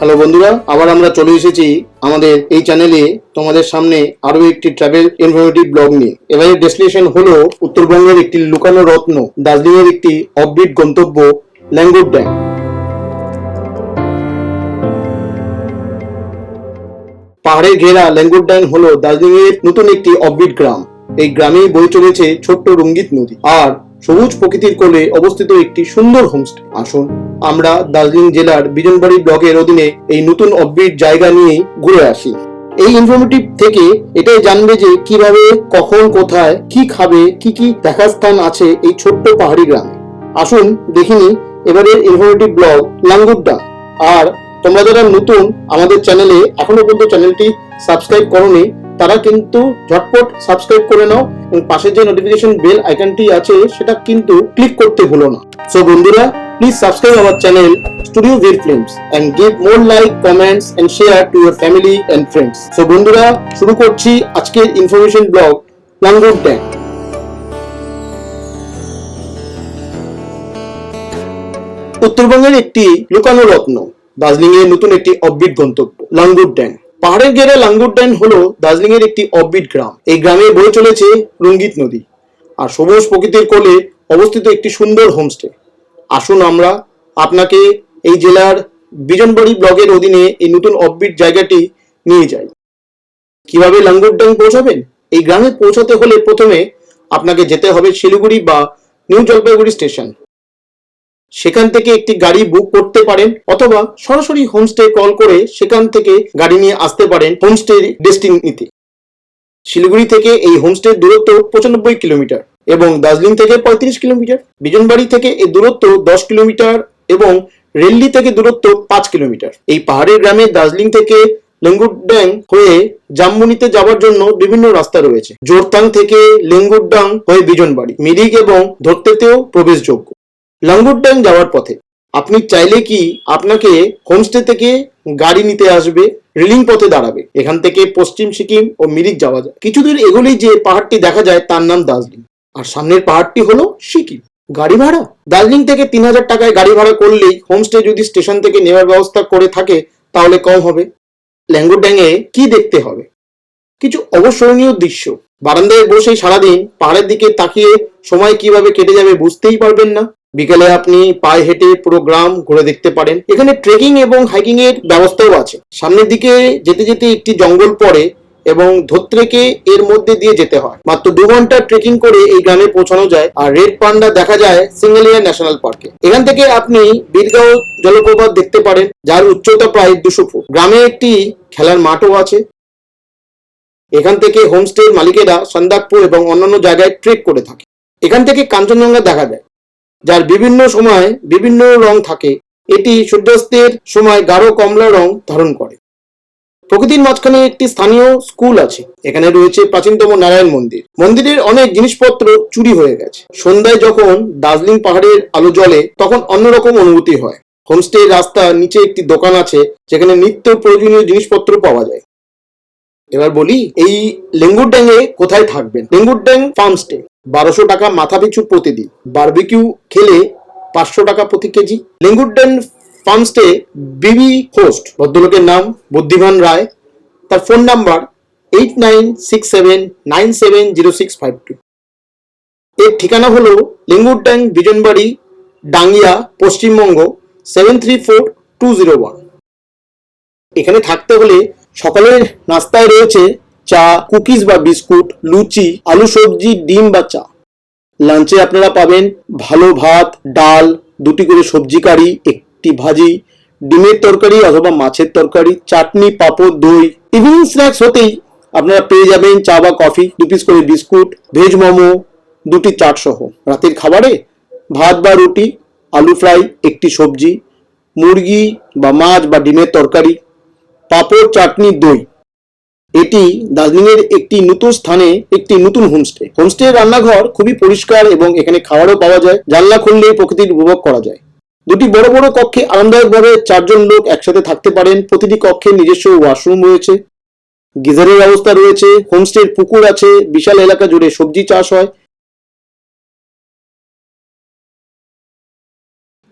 Hello বন্ধুরা, আবার আমরা চলে এসেছি আমাদের এই চ্যানেলে তোমাদের সামনে আরও একটি ট্রাভেল ইনফরমেটিভ ব্লগ নিয়ে। এবারে ডেস্টিনেশন হলো উত্তরবঙ্গের একটি লুকানো রত্ন দার্জিলিং এর একটি অফবিট গন্তব্য ল্যাঙ্গুর ড্যাম। পাহাড়ের ঘেরা ল্যাঙ্গুর ড্যাম হলো দার্জিলিং এর নতুন একটি অফবিট গ্রাম। এই গ্রামেই বয়ে চলেছে ছোট্ট রঙ্গিত নদী। আর সবুজ প্রকৃতির কোলে অবস্থিত একটি সুন্দর হোমস্টে আসুন, আমরা দার্জিলিং জেলার বিজনবাড়ি ব্লকের অধীনে এই নতুন অফবিট জায়গা নিয়ে ঘুরে আসি। এই ইনফরমেটিভ থেকে এটাই জানবে যে কীভাবে, কখন, কোথায়, কি খাবে, কি কি দেখার স্থান আছে এই ছোট্ট পাহাড়ি গ্রামে। আসুন দেখিনি এবারের ইনফরমেটিভ ব্লগ লাঙ্গুড্ডা আর তোমরা যারা নতুন আমাদের চ্যানেলে এখনও পর্যন্ত চ্যানেলটি সাবস্ক্রাইব করনি, তারা কিন্তু ঝটপট সাবস্ক্রাইব করে নাও। এবং পাশে যে নোটিফিকেশন বেল আইকনটি আছে, সেটা কিন্তু ক্লিক করতে ভুলো না। সো বন্ধুরা please subscribe our channel studio Veer films and give more like comments and share to your family and friends so বন্ধুরা, শুরু করছি আজকের ইনফরমেশন ব্লগ লাঙ্গুর ট্যাঙ্ক উত্তরবঙ্গের একটি লুকানো রত্ন দার্জিলিং এর নতুন একটি অববিট গন্তব্য লাঙ্গুর ড্যাম পাহাড়ের ঘেরে লাঙ্গুর ড্যাম হলো দার্জিলিং এর একটি অববিট গ্রাম। এই গ্রামে বয়ে চলেছে রঙ্গিত নদী আর সবুজ প্রকৃতির কোলে অবস্থিত একটি সুন্দর হোমস্টে আসুন আমরা আপনাকে এই জেলার বিজনবাড়ি ব্লগের অধীনে এই নতুন অববিট জায়গাটি নিয়ে যাই। কীভাবে লাঙ্গুর ড্যাম পৌঁছাবেন? এই গ্রামে পৌঁছাতে হলে প্রথমে আপনাকে যেতে হবে শিলিগুড়ি বা নিউ জলপাইগুড়ি স্টেশন। সেখান থেকে একটি গাড়ি বুক করতে পারেন অথবা সরাসরি হোমস্টে কল করে সেখান থেকে গাড়ি নিয়ে আসতে পারেন হোমস্টে ডেস্টিনিতে শিলিগুড়ি থেকে এই হোমস্টের দূরত্ব পঁচানব্বই কিলোমিটার এবং দার্জিলিং থেকে পঁয়ত্রিশ কিলোমিটার, বিজনবাড়ি থেকে এই দূরত্ব দশ কিলোমিটার এবং রেল্লি থেকে দূরত্ব পাঁচ কিলোমিটার। এই পাহাড়ের গ্রামে দার্জিলিং থেকে লেঙ্গুরড্যাং হয়ে জামমুনিতে যাওয়ার জন্য বিভিন্ন রাস্তা রয়েছে। জোরতাং থেকে লেঙ্গুরডাং হয়ে বিজনবাড়ি, মিরিক এবং ধরতেতেও প্রবেশযোগ্য। লাঙ্গুর ড্যাম যাওয়ার পথে। আপনি চাইলে কি আপনাকে হোমস্টে থেকে গাড়ি নিতে আসবে, রেলিং পথে দাঁড়াবে। এখান থেকে পশ্চিম সিকিম ও মিরিক যাওয়া যায়। কিছু দূর এগোলেই যে পাহাড়টি দেখা যায়, তার নাম দার্জিলিং। আর সামনের পাহাড়টি হলো সিকিম। গাড়ি ভাড়া? দার্জিলিং থেকে তিন হাজার টাকায় গাড়ি ভাড়া করলেই হোমস্টে যদি স্টেশন থেকে নেওয়ার ব্যবস্থা করে থাকে, তাহলে কম হবে। ল্যাঙ্গুর ড্যাঙে কি দেখতে হবে? কিছু অবসরণীয় দৃশ্য। বারান্দায় বসে সারাদিন পাহাড়ের দিকে তাকিয়ে সময় কীভাবে কেটে যাবে বুঝতেই পারবেন না। বিকেলে আপনি পায়ে হেঁটে পুরো গ্রাম ঘুরে দেখতে পারেন। এখানে ট্রেকিং এবং হাইকিং এর ব্যবস্থাও আছে। সামনের দিকে যেতে যেতে একটি জঙ্গল পড়ে এবং ধোত্রেকে এর মধ্যে দিয়ে যেতে হয়। মাত্র দু ঘণ্টা ট্রেকিং করে এই গ্রামে পৌঁছানো যায় আর রেড পান্ডা দেখা যায় সিঙ্গেলিয়া ন্যাশনাল পার্কে। এখান থেকে আপনি বীরগাঁও জলপ্রপাত দেখতে পারেন, যার উচ্চতা প্রায় দুশো ফুট। গ্রামে একটি খেলার মাঠও আছে। এখান থেকে হোমস্টে মালিকেরা সন্দাকপুর এবং অন্যান্য জায়গায় ট্রেক করে থাকে। এখান থেকে কাঞ্চনজঙ্ঘা দেখা যায়। যার বিভিন্ন সময় বিভিন্ন রং থাকে, এটি সূর্যাস্তের সময় গাঢ় কমলা রং ধারণ করে। প্রকৃতির মাঝখানে একটি স্থানীয় স্কুল আছে, এখানে রয়েছে প্রাচীনতম নারায়ণ মন্দির। মন্দিরের অনেক জিনিসপত্র চুরি হয়ে গেছে। সন্ধ্যায় যখন দার্জিলিং পাহাড়ের আলো জ্বলে, তখন অন্যরকম অনুভূতি হয়। হোমস্টে রাস্তার নিচে একটি দোকান আছে, যেখানে নিত্য প্রয়োজনীয় জিনিসপত্র পাওয়া যায়। এবার বলি, এই লেঙ্গুর ড্যাঙে কোথায় থাকবেন? লেঙ্গুর ড্যাং ফার্ম স্টে। বারোশো টাকা মাথা পিছু প্রতিদিন। বারবিকিউ খেলে পাঁচশো টাকা প্রতি কেজি। লেঙ্গুর ড্যাং ফার্ম স্টে বিবি হোস্ট, ভদ্রলোকের নাম বুদ্ধিমান রায়। তার phone number eight nine six seven nine seven zero six five two এর ঠিকানা হলো Lengur Dang Bijanbari, Dangia, Paschimbanga seven three four two zero one এখানে থাকতে হলে সকালের নাস্তায় রয়েছে চা, কুকিজ বা বিস্কুট, লুচি, আলু সবজি, ডিম বা চা। লাঞ্চে আপনারা পাবেন ভালো ভাত, ডাল, দুটি করে সবজি কারি, একটি ভাজি, ডিমের তরকারি অথবা মাছের তরকারি, চাটনি, পাঁপড়, দই। ইভিনিং স্ন্যাক্স হতেই আপনারা পেয়ে যাবেন চা বা কফি, দু পিস করে বিস্কুট ভেজ মোমো, দুটি চাট সহ। রাতের খাবারে ভাত বা রুটি, আলু ফ্রাই, একটি সবজি, মুরগি বা মাছ বা ডিমের তরকারি, পাঁপড়, চাটনি, দই। এটি দার্জিলিংয়ের একটি নতুন স্থানে একটি নতুন হোমস্টে হোমস্টে রান্নাঘর খুবই পরিষ্কার এবং এখানে খাবারও পাওয়া যায়, জানলা খুললে প্রকৃতির উপভোগ করা যায়। দুটি বড় বড় কক্ষে আরামদায়কভাবে চারজন লোক একসাথে থাকতে পারেন, প্রতিটি কক্ষে নিজস্ব ওয়াশরুম রয়েছে, গিজারের ব্যবস্থা রয়েছে হোমস্টের পুকুর আছে, বিশাল এলাকা জুড়ে সবজি চাষ হয়।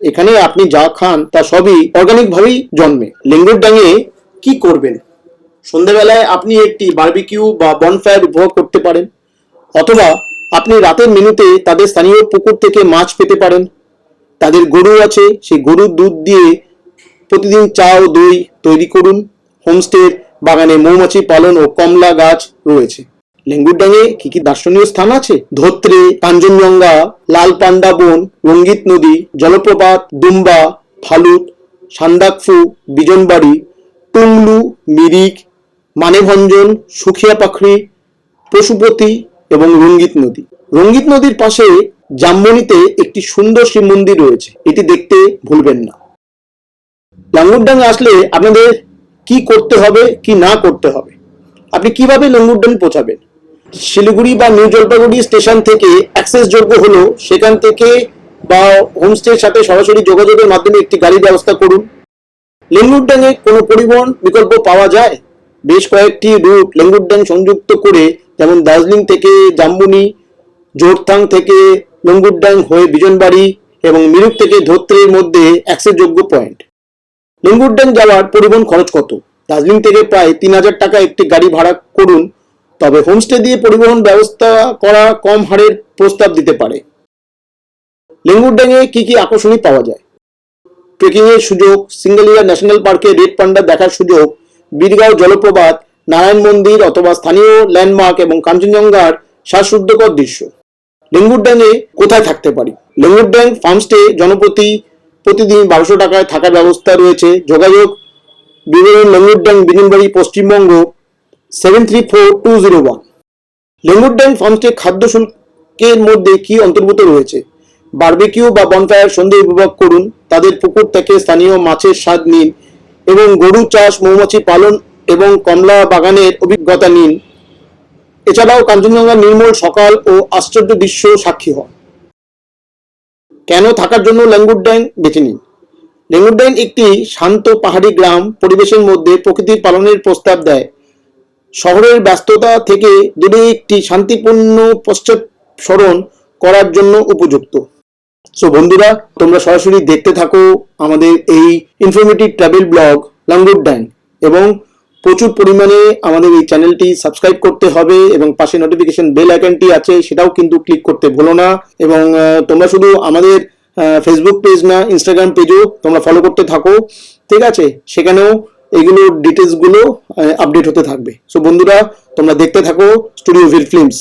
এখানে আপনি যা খান তা সবই অর্গানিক ভাবেই জন্মে। লেঙ্গুর ডাঙে কি করবেন? সন্ধ্যাবেলায় আপনি একটি বার্বিকিউ বা বনফায়ার উপভোগ করতে পারেন, অথবা আপনি রাতের মেনুতে তাদের স্থানীয় পুকুর থেকে মাছ পেতে পারেন। তাদের গরু আছে, সেই গরুর দুধ দিয়ে প্রতিদিন চা ও দই তৈরি করুন। হোমস্টের বাগানে মৌমাছি পালন ও কমলা গাছ রয়েছে। লেঙ্গুরডাঙ্গে কি কি দর্শনীয় স্থান আছে? ধোত্রে কাঞ্চনজঙ্ঘা লাল পান্ডা বন, রঙ্গিত নদী, জলপ্রপাত, দুম্বা ফালুত সান্দাকফু, বিজনবাড়ি, টুংলু, মিরিক মানেভঞ্জন, সুখিয়া পাখরি পশুপতি এবং রঙ্গিত নদী। রঙ্গিত নদীর পাশে জামবনিতে একটি সুন্দর শিব মন্দির রয়েছে। এটি দেখতে ভুলবেন না। লাঙ্গুরডাঙ্গে আসলে আপনাদের কি করতে হবে, কি না করতে হবে? আপনি কীভাবে লাঙ্গুরডাঙ্গ পৌঁছাবেন? শিলিগুড়ি বা নিউ জলপাইগুড়ি স্টেশন থেকে অ্যাক্সেস যোগ্য হলো সেখান থেকে বা হোমস্টের সাথে সরাসরি যোগাযোগের মাধ্যমে একটি গাড়ির ব্যবস্থা করুন। লেঙ্গুরডাঙ্গে কোনো পরিবহন বিকল্প পাওয়া যায়? বেশ কয়েকটি রুট লেঙ্গুরডাং সংযুক্ত করে, যেমন দার্জিলিং থেকে জাম্বুনি, জোরথাং থেকে লঙ্গুরডাং হয়ে বিজনবাড়ি এবং মিরুক থেকে ধোত্রের মধ্যে অ্যাক্সেস যোগ্য পয়েন্ট। লেঙ্গুরডাং যাওয়ার পরিবহন খরচ কত? দার্জিলিং থেকে প্রায় তিন হাজার টাকা একটি গাড়ি ভাড়া করুন, তবে হোমস্টে দিয়ে পরিবহন ব্যবস্থা করা কম হারের প্রস্তাব দিতে পারে। লেঙ্গুরডাঙ্গে কি কি আকর্ষণীয় পাওয়া যায়? ট্রেকিং এর সুযোগ, সিঙ্গেলিয়া ন্যাশনাল পার্কে রেড পান্ডা দেখার সুযোগ বীরগাঁও জলপ্রপাত, নারায়ণ মন্দির অথবা স্থানীয় ল্যান্ডমার্ক এবং কাঞ্চনজঙ্ঘার শ্বাসরুদ্ধকর দৃশ্য। লেঙ্গুরড্যাঙে কোথায় থাকতে পারি? লেঙ্গুরড্যাং ফার্মস্টে জনপ্রতি প্রতিদিন বারোশো টাকায় থাকার ব্যবস্থা রয়েছে। যোগাযোগ বিবরণ Lengurdang Bininbari, Paschimbanga seven three four two zero one Lengurdang farmstay খাদ্য শুল্কের মধ্যে কি অন্তর্ভুক্ত রয়েছে? বারবিকিউ বা বনফায়ার সন্ধে উপভোগ করুন। তাদের পুকুর থেকে স্থানীয় মাছের স্বাদ নিন। এবং গরু, চাষ, মৌমাছি পালন এবং কমলা বাগানের অভিজ্ঞতা নিন। এছাড়াও কাঞ্চনজঙ্ঘা নির্মল সকাল ও আশ্চর্য দৃশ্য সাক্ষী হন। কেন থাকার জন্য লেঙ্গুরড্যাং বেছে নিন? লেঙ্গুরড্যাং একটি শান্ত পাহাড়ি গ্রাম, পরিবেশের মধ্যে প্রকৃতির পালনের প্রস্তাব দেয়। শহরের ব্যস্ততা থেকে দূরে একটি শান্তিপূর্ণ পশ্চাৎ স্মরণ করার জন্য উপযুক্ত। সো বন্ধুরা, তোমরা সরাসরি দেখতে থাকো আমাদের এই ইনফরমেটিভ ট্রাভেল ব্লগ লাঙ্গুর ড্যাং এবং প্রচুর পরিমাণে আমাদের এই চ্যানেলটি সাবস্ক্রাইব করতে হবে এবং পাশে নোটিফিকেশন বেল আইকনটি আছে, সেটাও কিন্তু ক্লিক করতে ভুলো না। এবং তোমরা শুধু আমাদের ফেসবুক পেজ না ইনস্টাগ্রাম পেজও তোমরা ফলো করতে থাকো। ঠিক আছে? সেখানেও এগুলো ডিটেলসগুলো আপডেট হতে থাকবে। সো বন্ধুরা, তোমরা দেখতে থাকো স্টুডিও ভিল ফিল্মস